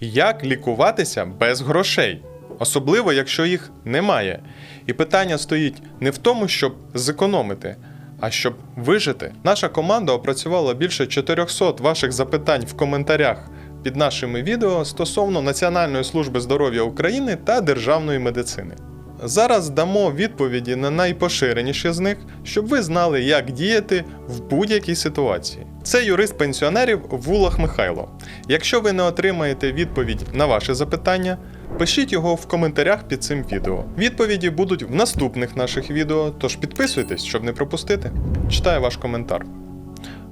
Як лікуватися без грошей, особливо якщо їх немає. І питання стоїть не в тому, щоб зекономити, а щоб вижити. Наша команда опрацювала більше 400 ваших запитань в коментарях під нашими відео стосовно Національної служби здоров'я України та державної медицини. Зараз дамо відповіді на найпоширеніші з них, щоб ви знали, як діяти в будь-якій ситуації. Це юрист пенсіонерів Вулах Михайло. Якщо ви не отримаєте відповідь на ваше запитання, пишіть його в коментарях під цим відео. Відповіді будуть в наступних наших відео, тож підписуйтесь, щоб не пропустити. Читаю ваш коментар.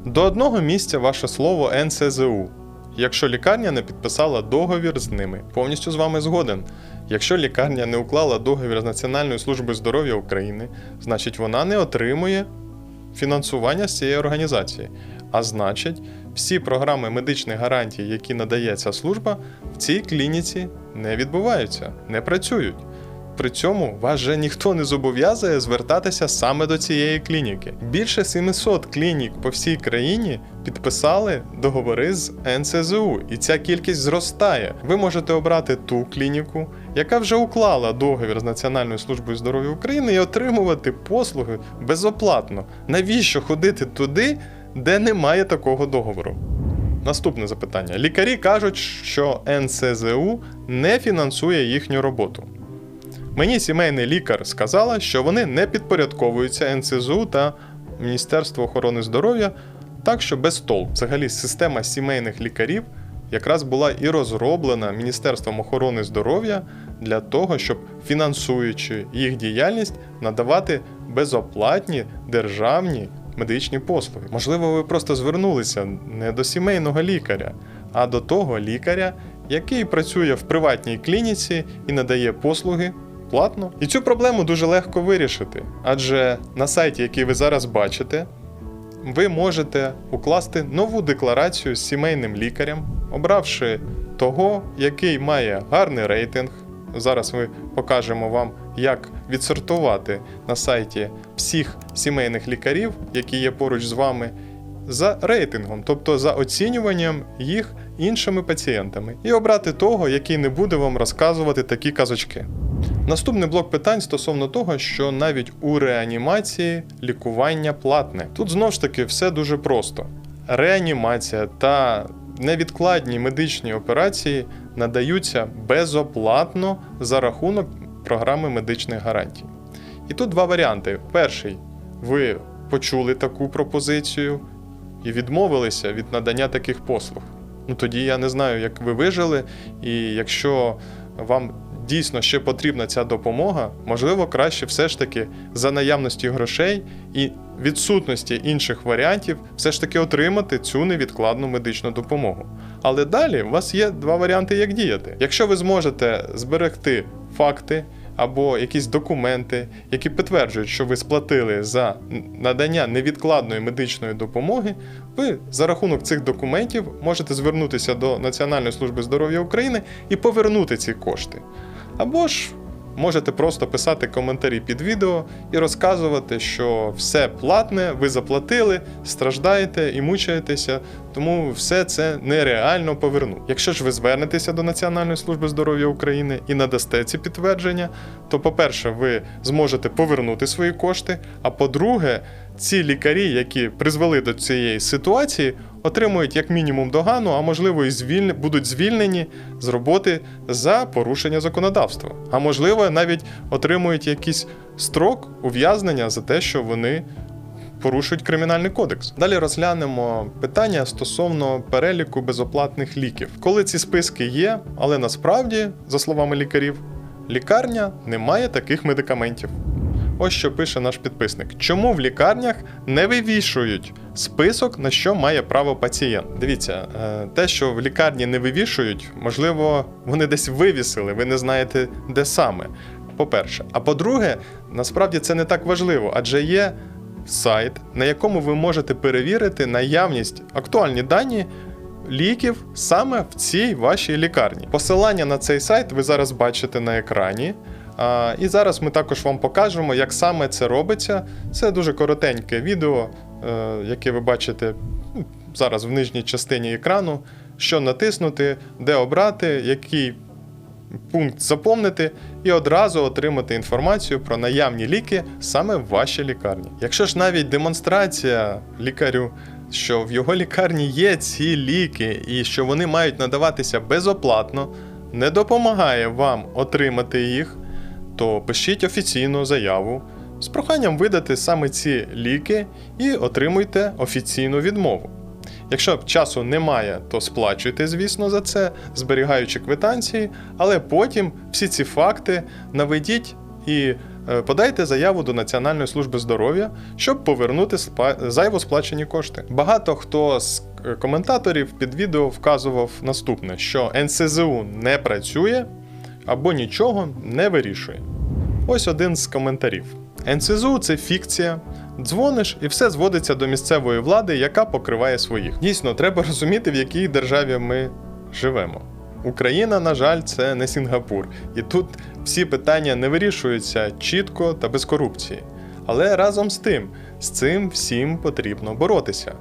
До одного місця ваше слово НСЗУ. Якщо лікарня не підписала договір з ними, повністю з вами згоден. Якщо лікарня не уклала договір з Національною службою здоров'я України, значить вона не отримує фінансування з цієї організації. А значить, всі програми медичних гарантій, які надає ця служба, в цій клініці не відбуваються, не працюють. При цьому вас же ніхто не зобов'язує звертатися саме до цієї клініки. Більше 700 клінік по всій країні підписали договори з НСЗУ, і ця кількість зростає. Ви можете обрати ту клініку, яка вже уклала договір з Національною службою здоров'я України і отримувати послуги безоплатно. Навіщо ходити туди, де немає такого договору? Наступне запитання: лікарі кажуть, що НСЗУ не фінансує їхню роботу. Мені сімейний лікар сказала, що вони не підпорядковуються НСЗУ та Міністерству охорони здоров'я, так що без толку. Взагалі, система сімейних лікарів якраз була і розроблена Міністерством охорони здоров'я для того, щоб фінансуючи їх діяльність, надавати безоплатні державні медичні послуги. Можливо, ви просто звернулися не до сімейного лікаря, а до того лікаря, який працює в приватній клініці і надає послуги платно. І цю проблему дуже легко вирішити, адже на сайті, який ви зараз бачите, ви можете укласти нову декларацію з сімейним лікарем, обравши того, який має гарний рейтинг. Зараз ми покажемо вам, як відсортувати на сайті всіх сімейних лікарів, які є поруч з вами, за рейтингом, тобто за оцінюванням їх іншими пацієнтами, і обрати того, який не буде вам розказувати такі казочки. Наступний блок питань стосовно того, що навіть у реанімації лікування платне. Тут знову ж таки все дуже просто. Реанімація та невідкладні медичні операції надаються безоплатно за рахунок програми медичних гарантій. І тут два варіанти. Перший, ви почули таку пропозицію і відмовилися від надання таких послуг. Ну тоді я не знаю, як ви вижили, і якщо вам дійсно ще потрібна ця допомога, можливо, краще все ж таки за наявності грошей і відсутності інших варіантів, все ж таки отримати цю невідкладну медичну допомогу. Але далі у вас є два варіанти, як діяти. Якщо ви зможете зберегти факти. Або якісь документи, які підтверджують, що ви сплатили за надання невідкладної медичної допомоги, ви за рахунок цих документів можете звернутися до Національної служби здоров'я України і повернути ці кошти. Або ж можете просто писати коментарі під відео і розказувати, що все платне, ви заплатили, страждаєте і мучаєтеся, тому все це нереально повернути. Якщо ж ви звернетеся до Національної служби здоров'я України і надасте ці підтвердження, то, по-перше, ви зможете повернути свої кошти. А по-друге, ці лікарі, які призвели до цієї ситуації, отримують як мінімум догану, а можливо і звільне, будуть звільнені з роботи за порушення законодавства. А можливо, навіть отримують якийсь строк ув'язнення за те, що вони порушують кримінальний кодекс. Далі розглянемо питання стосовно переліку безоплатних ліків. Коли ці списки є, але насправді, за словами лікарів, лікарня не має таких медикаментів. Ось що пише наш підписник: чому в лікарнях не вивішують список, на що має право пацієнт? Дивіться, е, те, що в лікарні не вивішують, можливо, вони десь вивісили, ви не знаєте, де саме. По-перше, а по-друге, насправді це не так важливо, адже є сайт, на якому ви можете перевірити наявність актуальні дані ліків саме в цій вашій лікарні. Посилання на цей сайт ви зараз бачите на екрані. І зараз ми також вам покажемо, як саме це робиться. Це дуже коротеньке відео, е, яке ви бачите ну, зараз в нижній частині екрану. що натиснути, де обрати, який пункт заповнити і одразу отримати інформацію про наявні ліки саме в вашій лікарні. Якщо ж навіть демонстрація лікарю, що в його лікарні є ці ліки і що вони мають надаватися безоплатно, не допомагає вам отримати їх, то пишіть офіційну заяву з проханням видати саме ці ліки і отримуйте офіційну відмову. Якщо часу немає, то сплачуйте, звісно, за це, зберігаючи квитанції, але потім всі ці факти наведіть і е, подайте заяву до Національної служби здоров'я, щоб повернути зайво сплачені кошти. Багато хто з е, коментаторів під відео вказував наступне: що НСЗУ не працює або нічого не вирішує. Ось один з коментарів. НСЗУ це фікція. Дзвониш і все зводиться до місцевої влади, яка покриває своїх. Дійсно, треба розуміти, в якій державі ми живемо. Україна, на жаль, це не Сінгапур, і тут всі питання не вирішуються чітко та без корупції. Але разом з тим, з цим всім потрібно боротися.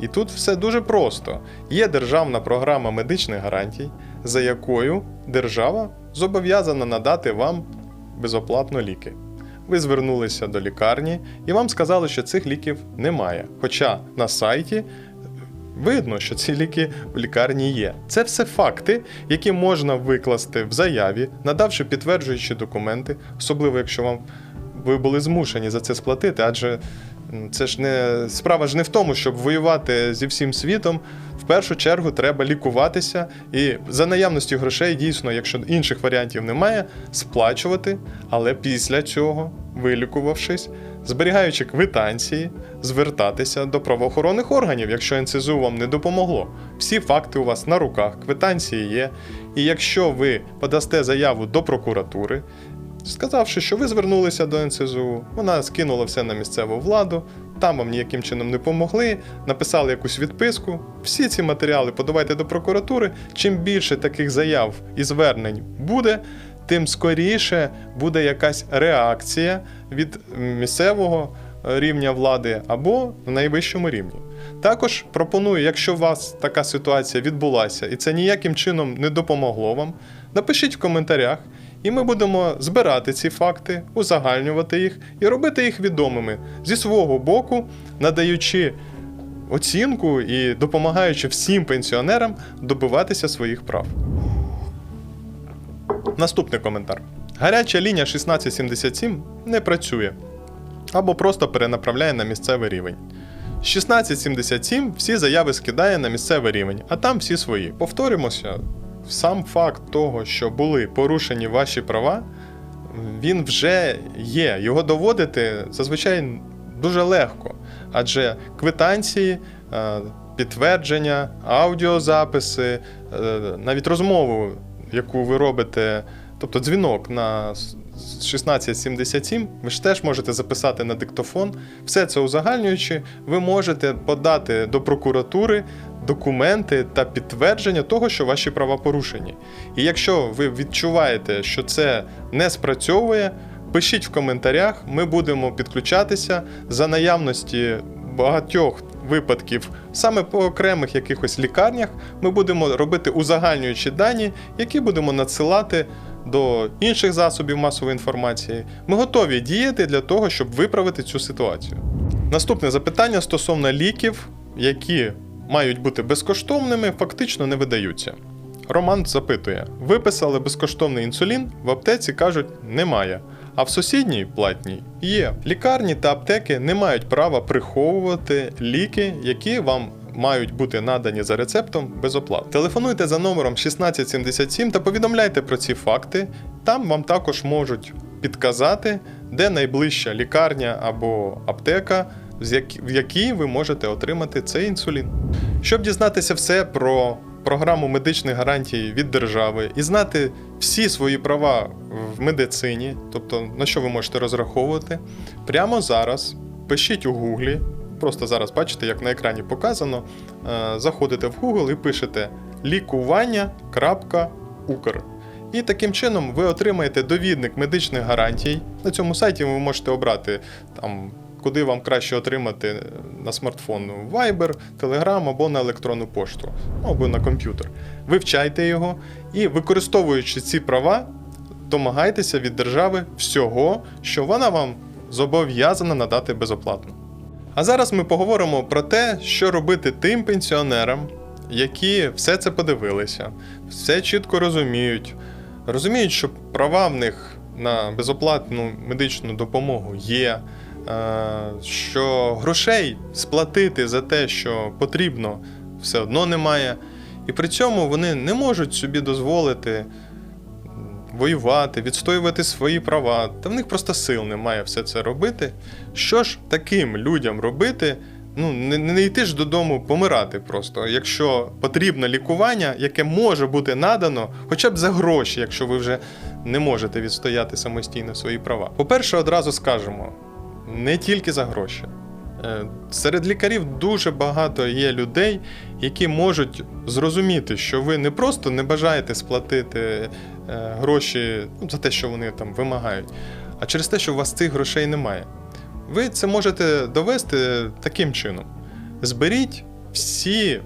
І тут все дуже просто: є державна програма медичних гарантій, за якою держава зобов'язана надати вам безоплатно ліки. Ви звернулися до лікарні і вам сказали, що цих ліків немає. Хоча на сайті видно, що ці ліки в лікарні є. Це все факти, які можна викласти в заяві, надавши підтверджуючі документи, особливо якщо вам ви були змушені за це сплатити, адже це ж не справа ж не в тому, щоб воювати зі всім світом. В першу чергу треба лікуватися, і за наявності грошей, дійсно, якщо інших варіантів немає, сплачувати, але після цього, вилікувавшись, зберігаючи квитанції, звертатися до правоохоронних органів, якщо НСЗУ вам не допомогло. Всі факти у вас на руках, квитанції є. І якщо ви подасте заяву до прокуратури, сказавши, що ви звернулися до НСЗУ, вона скинула все на місцеву владу, там вам ніяким чином не помогли, написали якусь відписку. Всі ці матеріали подавайте до прокуратури. Чим більше таких заяв і звернень буде, тим скоріше буде якась реакція від місцевого е, рівня влади або на найвищому рівні. Також пропоную, якщо у вас така ситуація відбулася і це ніяким чином не допомогло вам, напишіть в коментарях, і ми будемо збирати ці факти, узагальнювати їх і робити їх відомими зі свого боку, надаючи оцінку і допомагаючи всім пенсіонерам добиватися своїх прав. Наступний коментар. Гаряча лінія 1677 не працює або просто перенаправляє на місцевий рівень. 1677 всі заяви скидає на місцевий рівень, а там всі свої. Повторюємося, сам факт того, що були порушені ваші права, він вже є. Його доводити зазвичай дуже легко, адже квитанції, е, підтвердження, аудіозаписи, е, навіть розмову, яку ви робите, тобто дзвінок на 1677, ви ж теж можете записати на диктофон. Все це узагальнюючи, ви можете подати до прокуратури документи та підтвердження того, що ваші права порушені. І якщо ви відчуваєте, що це не спрацьовує, пишіть в коментарях, ми будемо підключатися за наявності багатьох випадків саме по окремих якихось лікарнях. Ми будемо робити узагальнюючі дані, які будемо надсилати до інших засобів масової інформації. Ми готові діяти для того, щоб виправити цю ситуацію. Наступне запитання стосовно ліків, які мають бути безкоштовними, фактично не видаються. Роман запитує: виписали безкоштовний інсулін, в аптеці кажуть, немає. А в сусідній платній є. Лікарні та аптеки не мають права приховувати ліки, які вам мають бути надані за рецептом безоплатно. Телефонуйте за номером 1677 та повідомляйте про ці факти. Там вам також можуть підказати, де найближча лікарня або аптека, в якій ви можете отримати цей інсулін. Щоб дізнатися все про програму медичних гарантій від держави і знати всі свої права в медицині, тобто на що ви можете розраховувати, прямо зараз пишіть у Гуглі. Просто зараз бачите, як на екрані показано. е, Заходите в Google і пишете лікування.укр. І таким чином ви отримаєте довідник медичних гарантій. На цьому сайті ви можете обрати там куди вам краще отримати на смартфон Viber, Telegram або на електронну пошту, ну, або на комп'ютер. Вивчайте його і, використовуючи ці права, домагайтеся від держави всього, що вона вам зобов'язана надати безоплатно. А зараз ми поговоримо про те, що робити тим пенсіонерам, які все це подивилися, все чітко розуміють, розуміють, що права в них на безоплатну медичну допомогу є, е, що грошей сплатити за те, що потрібно, все одно немає. І при цьому вони не можуть собі дозволити воювати, відстоювати свої права. Та в них просто сил немає все це робити. Що ж таким людям робити? Ну, не, не йти ж додому помирати просто, якщо потрібне лікування, яке може бути надано хоча б за гроші, якщо ви вже не можете відстояти самостійно свої права. По-перше, одразу скажемо: не тільки за гроші. Е, Серед лікарів дуже багато є людей, які можуть зрозуміти, що ви не просто не бажаєте сплатити гроші ну, за те, що вони там вимагають, а через те, що у вас цих грошей немає. Ви це можете довести таким чином: зберіть всі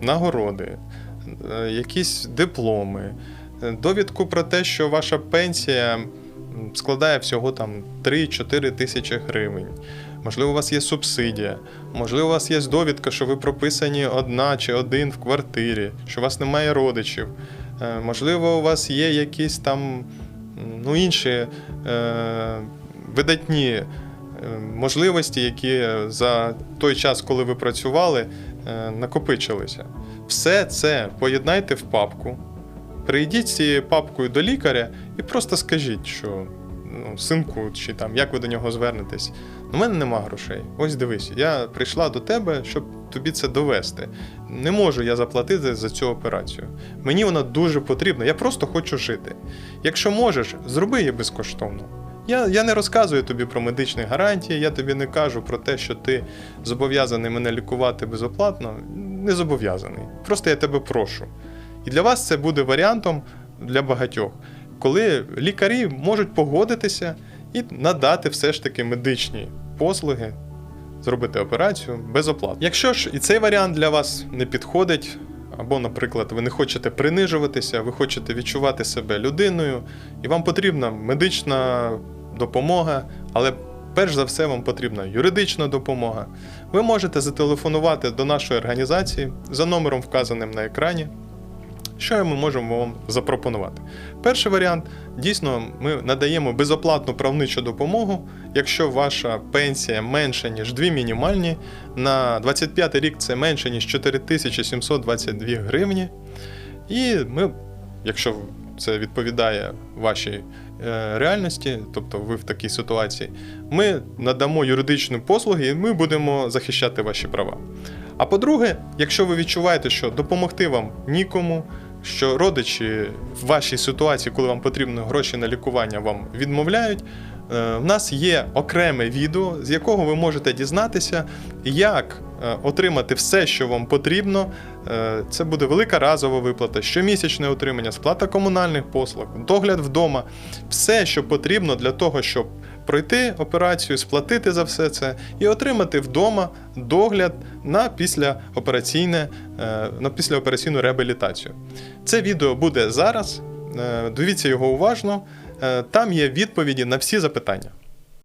нагороди, е, якісь дипломи, е, довідку про те, що ваша пенсія складає всього там 3-4 тисячі гривень. Можливо, у вас є субсидія, можливо, у вас є довідка, що ви прописані одна чи один в квартирі, що у вас немає родичів. Е, Можливо, у вас є якісь там ну, інші е, видатні е, можливості, які за той час, коли ви працювали, накопичилися. Все це поєднайте в папку. Прийдіть з цією папкою до лікаря і просто скажіть, що ну, синку, чи там як ви до нього звернетесь. У мене нема грошей. Ось дивись, я прийшла до тебе, щоб тобі це довести. Не можу я заплатити за цю операцію. Мені вона дуже потрібна, я просто хочу жити. Якщо можеш, зроби її безкоштовно. Я, я не розказую тобі про медичні гарантії, я тобі не кажу про те, що ти зобов'язаний мене лікувати безоплатно. Не зобов'язаний. Просто я тебе прошу. І для вас це буде варіантом для багатьох, коли лікарі можуть погодитися і надати все ж таки медичні послуги, зробити операцію безоплатно. Якщо ж і цей варіант для вас не підходить, або, наприклад, ви не хочете принижуватися, ви хочете відчувати себе людиною, і вам потрібна медична допомога, але перш за все вам потрібна юридична допомога. Ви можете зателефонувати до нашої організації за номером, вказаним на екрані. Що ми можемо вам запропонувати? Перший варіант дійсно ми надаємо безоплатну правничу допомогу, якщо ваша пенсія менша, ніж дві мінімальні. На 25 рік це менше, ніж 4722 гривні. І ми, якщо це відповідає вашій е, реальності, тобто ви в такій ситуації, ми надамо юридичні послуги і ми будемо захищати ваші права. А по-друге, якщо ви відчуваєте, що допомогти вам нікому, що родичі в вашій ситуації, коли вам потрібні гроші на лікування, вам відмовляють. е, В нас є окреме відео, з якого ви можете дізнатися, як е, отримати все, що вам потрібно. Е, Це буде велика разова виплата, щомісячне утримання, сплата комунальних послуг, догляд вдома, все, що потрібно для того, щоб пройти операцію, сплатити за все це і отримати вдома догляд на післяопераційне, е, на післяопераційну реабілітацію. Це відео буде зараз. Е, Дивіться його уважно. Е, Там є відповіді на всі запитання.